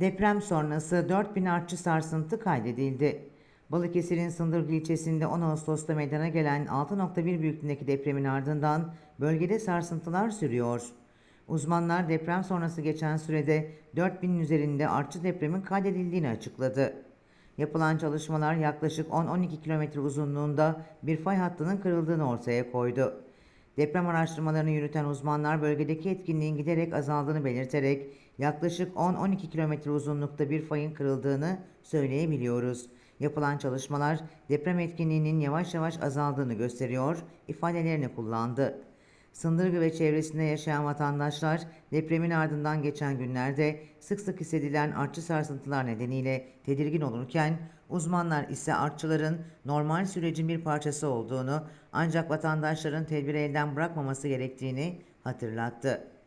Deprem sonrası 4000 artçı sarsıntı kaydedildi. Balıkesir'in Sındırgı ilçesinde 10 Ağustos'ta meydana gelen 6.1 büyüklüğündeki depremin ardından bölgede sarsıntılar sürüyor. Uzmanlar deprem sonrası geçen sürede 4000'in üzerinde artçı depremin kaydedildiğini açıkladı. Yapılan çalışmalar yaklaşık 10-12 kilometre uzunluğunda bir fay hattının kırıldığını ortaya koydu. Deprem araştırmalarını yürüten uzmanlar bölgedeki etkinliğin giderek azaldığını belirterek yaklaşık 10-12 kilometre uzunlukta bir fayın kırıldığını söyleyebiliyoruz. Yapılan çalışmalar deprem etkinliğinin yavaş yavaş azaldığını gösteriyor ifadelerini kullandı. Sındırgı ve çevresinde yaşayan vatandaşlar depremin ardından geçen günlerde sık sık hissedilen artçı sarsıntılar nedeniyle tedirgin olurken uzmanlar ise artçıların normal sürecin bir parçası olduğunu ancak vatandaşların tedbiri elden bırakmaması gerektiğini hatırlattı.